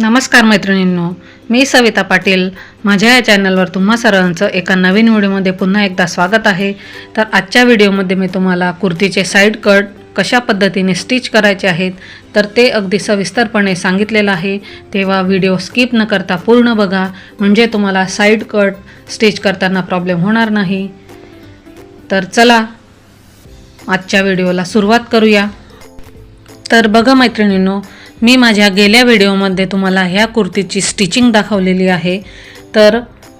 नमस्कार मैत्रिणींनो मी सविता पाटील. माझ्या या चॅनलवर तुम्हा सर्वांचं एका नवीन व्हिडिओमध्ये पुन्हा एकदा स्वागत आहे. तर आजच्या व्हिडिओमध्ये मी तुम्हाला कुर्तीचे साईड कट कशा पद्धतीने स्टिच करायचे आहेत तर ते अगदी सविस्तरपणे सांगितलेलं आहे. तेव्हा व्हिडिओ स्किप न करता पूर्ण बघा. म्हणजे तुम्हाला साईड कट स्टिच करताना प्रॉब्लेम होणार नाही. तर चला आजच्या व्हिडिओला सुरुवात करूया. तर बघा मैत्रिणींनो मी माझ्या गेल्या व्हिडिओमध्ये तुम्हाला ह्या कुर्तीची स्टिचिंग दाखवलेली आहे. तर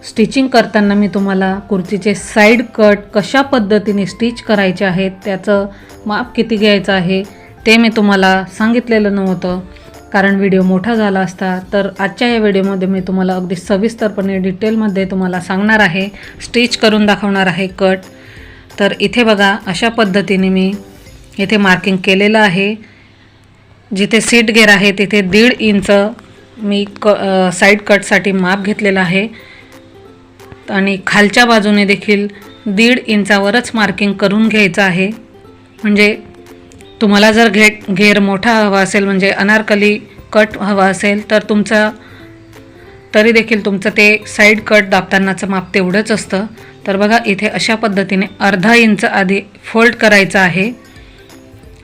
स्टिचिंग करताना मी तुम्हाला कुर्तीचे साईड कट कशा पद्धतीने स्टिच करायचे आहेत त्याचं माप किती घ्यायचं आहे ते मी तुम्हाला सांगितलेलं नव्हतं. कारण व्हिडिओ मोठा झाला असता तर आजच्या या व्हिडिओमध्ये मी तुम्हाला अगदी सविस्तरपणे डिटेलमध्ये तुम्हाला सांगणार आहे स्टिच करून दाखवणार आहे कट. तर इथे बघा अशा पद्धतीने मी इथे मार्किंग केलेलं आहे. जिथे सीट गेअर आहे तिथे दीड इंच मी क साईड कटसाठी माप घेतलेलं आहे. आणि खालच्या बाजूने देखील दीड इंचावरच मार्किंग करून घ्यायचं आहे. म्हणजे तुम्हाला जर घे घेर मोठा हवा असेल म्हणजे अनारकली कट हवा असेल तर तुमचा तरी देखील तुमचं ते साईड कट दाबतानाचं माप तेवढंच असतं. तर बघा इथे अशा पद्धतीने अर्धा इंच आधी फोल्ड करायचं आहे.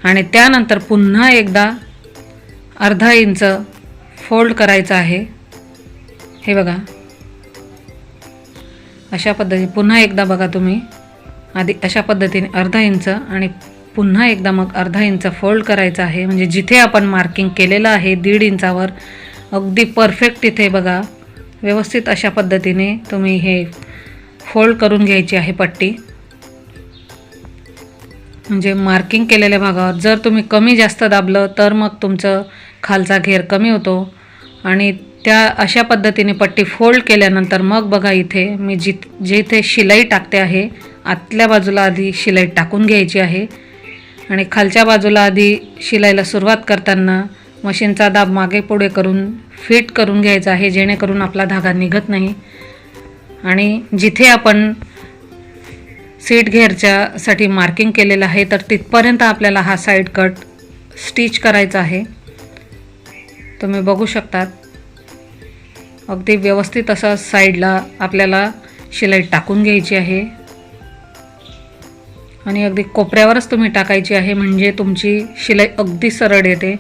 आणि त्यानंतर पुन्हा एकदा अर्धा इंच फोल्ड करायचं आहे. हे बघा. अशा पद्धतीने पुन्हा एकदा बघा तुम्ही. आधी अशा पद्धतीने अर्धा इंच आणि पुन्हा एकदा मग अर्धा इंच फोल्ड करायचं आहे. म्हणजे जिथे आपण मार्किंग केलेलं आहे दीड इंचावर अगदी परफेक्ट तिथे बघा. व्यवस्थित अशा पद्धतीने तुम्ही हे फोल्ड करून घ्यायची आहे पट्टी. म्हणजे मार्किंग केलेल्या भागावर जर तुम्ही कमी जास्त दाबलं तर मग तुमचं खालचा घेर कमी होतो. आणि त्या अशा पद्धतीने पट्टी फोल्ड केल्यानंतर मग बघा इथे मी जिथ जिथे शिलाई टाकते आहे आतल्या बाजूला आधी शिलाई टाकून घ्यायची आहे. आणि खालच्या बाजूला आधी शिलाईला सुरुवात करताना मशीनचा दाब मागे पुढे करून फिट करून घ्यायचा आहे जेणेकरून आपला धागा निघत नाही. आणि जिथे आपण सीट घेरच्यासाठी मार्किंग केलेलं आहे तर तिथपर्यंत आपल्याला हा साईड कट स्टिच करायचा आहे. तुम्ही बघू शकतात. अगदी व्यवस्थित असं साईडला आपल्याला शिलाई टाकून घ्यायची आहे. आणि अगदी कोपऱ्यावरच तुम्ही टाकायची आहे म्हणजे तुमची शिलाई अगदी सरळ येते.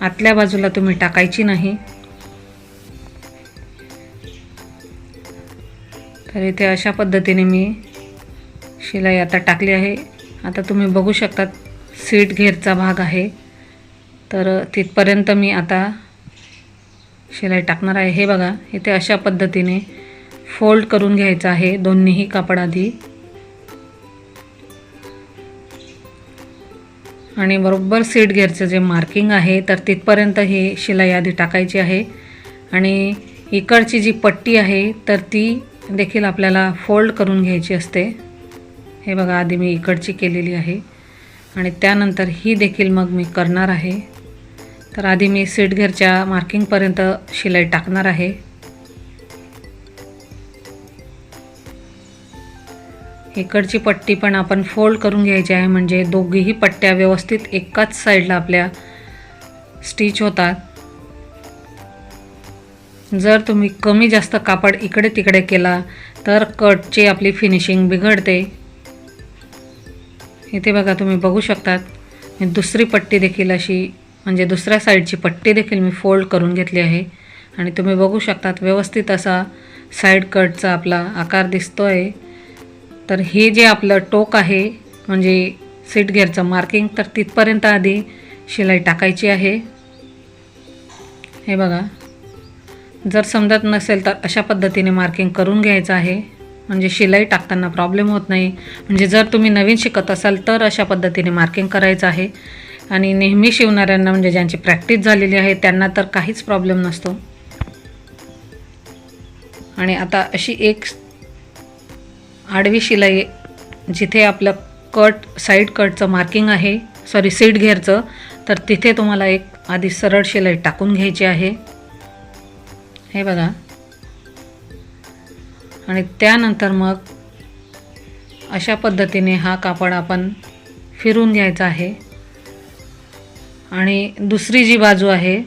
आतल्या बाजूला तुम्ही टाकायची नाही. तर इथे अशा पद्धतीने मी शिलाई आता टाकली आहे. आता तुम्ही बघू शकतात सीट घेरचा भाग आहे. तर तिथपर्यंत मी आता शिलाई टाकणार आहे. हे बघा इथे अशा पद्धतीने फोल्ड करून घ्यायचं आहे दोन्हीही कापड आधी आणि बरोबर सीट घेरचं जे मार्किंग आहे तर तिथपर्यंत ही शिलाई आधी टाकायची आहे. आणि इकडची जी पट्टी आहे तर ती देखील आपल्याला फोल्ड करून घ्यायची असते. हे बघा आधी मी इकडची केलेली आहे. आणि त्यानंतर ही देखील मग मी करणार आहे. तर आधी मी सीट घेरच्या मार्किंगपर्यंत शिलाई टाकणार आहे. इकडची पट्टी पण आपण फोल्ड करून घ्यायची आहे म्हणजे दोघीही पट्ट्या व्यवस्थित एकाच साईडला आपल्या स्टिच होतात. जर तुम्ही कमी जास्त कापड इकडे तिकडे केला तर कटची आपली फिनिशिंग बिघडते. इथे बघा तुम्ही बघू शकतात. दुसरी पट्टी देखील अशी म्हणजे दुसऱ्या साईडची पट्टी देखील मी फोल्ड करून घेतली आहे. आणि तुम्ही बघू शकतात व्यवस्थित असा साईड कटचा आपला आकार दिसतो आहे तर हे जे आपलं टोक आहे म्हणजे सीट घेरचं मार्किंग तर तिथपर्यंत आधी शिलाई टाकायची आहे. हे बघा. जर समजत नसेल तर अशा पद्धतीने मार्किंग करून घ्यायचं आहे. म्हणजे शिलाई टाकताना प्रॉब्लेम होत नाही. म्हणजे जर तुम्ही नवीन शिकत असाल तर अशा पद्धतीने मार्किंग करायचं आहे. आणि नेहमी शिवणाऱ्यांना म्हणजे ज्यांची प्रॅक्टिस झालेली आहे त्यांना तर काहीच प्रॉब्लेम नसतो. आणि आता अशी एक आडवी शिलाई जिथे आपलं कट साईड कटचं मार्किंग आहे सॉरी सीट घेरचं तर तिथे तुम्हाला एक आधी सरळ शिलाई टाकून घ्यायची आहे. हे बघा. आणि त्यानंतर मग अशा पद्धतीने हा कापड आपण फिरून घ्यायचा आहे. आणि दुसरी जी बाजू आहे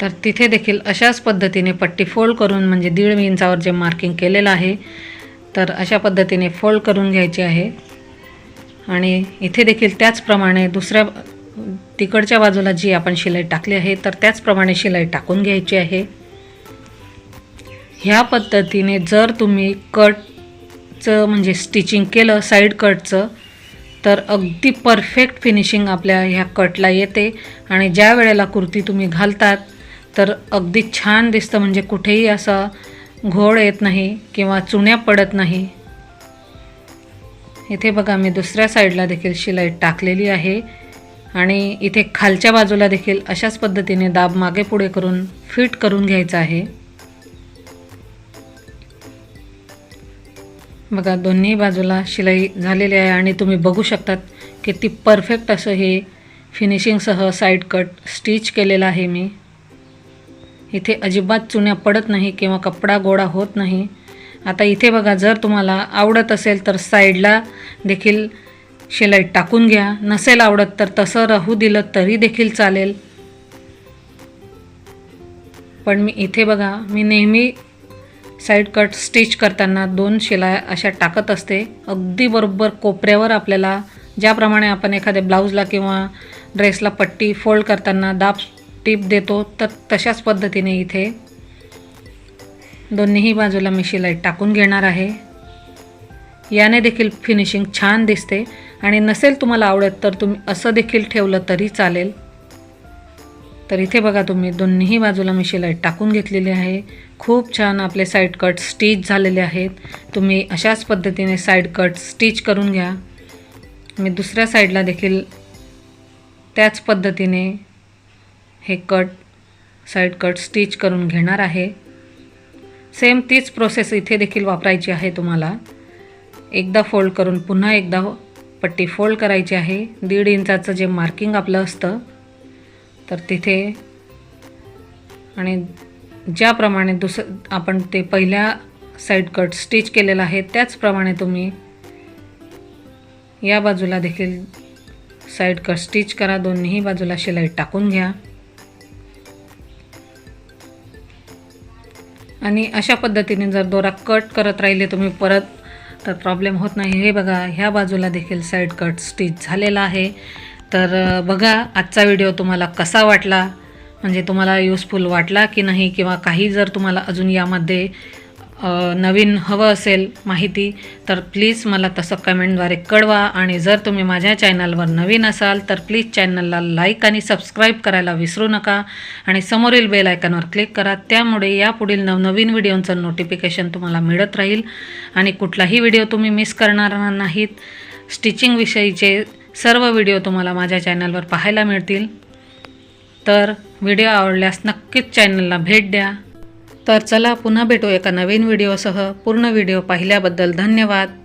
तर तिथे देखील अशाच पद्धतीने पट्टी फोल्ड करून म्हणजे दीड इंचावर जे मार्किंग केलेलं आहे तर अशा पद्धतीने फोल्ड करून घ्यायची आहे. आणि इथे देखील त्याचप्रमाणे दुसऱ्या तिकडच्या बाजूला जी आपण शिलाई टाकली आहे तर त्याचप्रमाणे शिलाई टाकून घ्यायची आहे. ह्या पद्धतीने जर तुम्ही कटचं म्हणजे स्टिचिंग केलं साईड कटचं तर अगदी परफेक्ट फिनिशिंग आपल्या ह्या कटला येते. आणि ज्या वेळेला कुर्ती तुम्ही घालतात तर अगदी छान दिसतं म्हणजे कुठेही असा घोळ येत नाही किंवा चुण्या पडत नाही. इथे बघा मी दुसऱ्या साईडला देखील शिलाई टाकलेली आहे. आणि इथे खालच्या बाजूला देखील अशाच पद्धतीने दाब मागे पुढे करून फिट करून घ्यायचा आहे. बघा दोन्ही बाजूला शिलाई झालेली आहे आणि तुम्ही बघू शकतात किती परफेक्ट असं हे फिनिशिंगसह साईड कट स्टिच केलेलं आहे मी. इथे अजिबात चुन्या पडत नाही किंवा कपडा गोळा होत नाही. आता इथे बघा जर तुम्हाला आवडत असेल तर साईडला देखील शिलाई टाकून घ्या. नसेल आवडत तर तसं राहू दिलं तरी देखील चालेल. पण मी इथे बघा मी नेहमी साईड कट स्टिच करताना दोन शिलाया अशा टाकत असते. अगदी बरोबर कोपऱ्यावर आपल्याला ज्याप्रमाणे आपण एखाद्या ब्लाऊजला किंवा ड्रेसला पट्टी फोल्ड करताना दाब टीप देतो तर तशाच पद्धतीने इथे दोन्हीही बाजूला मी शिलाई टाकून घेणार आहे. याने देखील फिनिशिंग छान दिसते. आणि नसेल तुम्हाला आवडत तर तुम्ही असं देखील ठेवलं तरी चालेल. तर इथे बघा तुम्ही दोन्ही बाजूला मी शिलाई टाकून घेतलेली आहे. खूप छान आपले साईड कट स्टिच झालेले आहेत. तुम्ही अशाच पद्धतीने साईड कट स्टिच करून घ्या. मी दुसऱ्या साईडला देखील त्याच पद्धतीने हे कट साईड कट स्टिच करून घेणार आहे. सेम तीच प्रोसेस इथे देखील वापरायची आहे तुम्हाला. एकदा फोल्ड करून पुन्हा एकदा पट्टी फोल्ड करायची आहे. दीड इंचाचं जे मार्किंग आपलं असतं तर तिथे आणि ज्याप्रमाणे दुस आपण ते पहिल्या साईड कट स्टिच केलेलं आहे त्याचप्रमाणे तुम्ही या बाजूला देखील साईड कट स्टिच करा. दोन्ही बाजूला शिलाई टाकून घ्या. आणि अशा पद्धतीने जर दोरा कट करत राहिले तुम्ही परत तर प्रॉब्लेम होत नाही. हे बघा ह्या बाजूला देखील साईड कट स्टिच झालेला आहे. तर बघा आजचा व्हिडिओ तुम्हाला कसा वाटला? म्हणजे तुम्हाला युजफुल वाटला की नाही? किंवा काही जर तुम्हाला अजून यामध्ये नवीन हवं असेल माहिती तर प्लीज मला तसं कमेंटद्वारे कळवा. आणि जर तुम्ही माझ्या चॅनलवर नवीन असाल तर प्लीज चॅनलला लाईक आणि सबस्क्राईब करायला विसरू नका. आणि समोरील बेल आयकॉनवर क्लिक करा. त्यामुळे यापुढील नवनवीन व्हिडिओंचं नोटिफिकेशन तुम्हाला मिळत राहील. आणि कुठलाही व्हिडिओ तुम्ही मिस करणार नाहीत. स्टिचिंगविषयीचे सर्व व्हिडिओ तुम्हाला माझ्या चॅनलवर पाहायला मिळतील. तर व्हिडिओ आवडल्यास नक्कीच चॅनलला भेट द्या. तर चला पुन्हा भेटू एका नवीन व्हिडिओसह. पूर्ण व्हिडिओ पाहिल्याबद्दल धन्यवाद.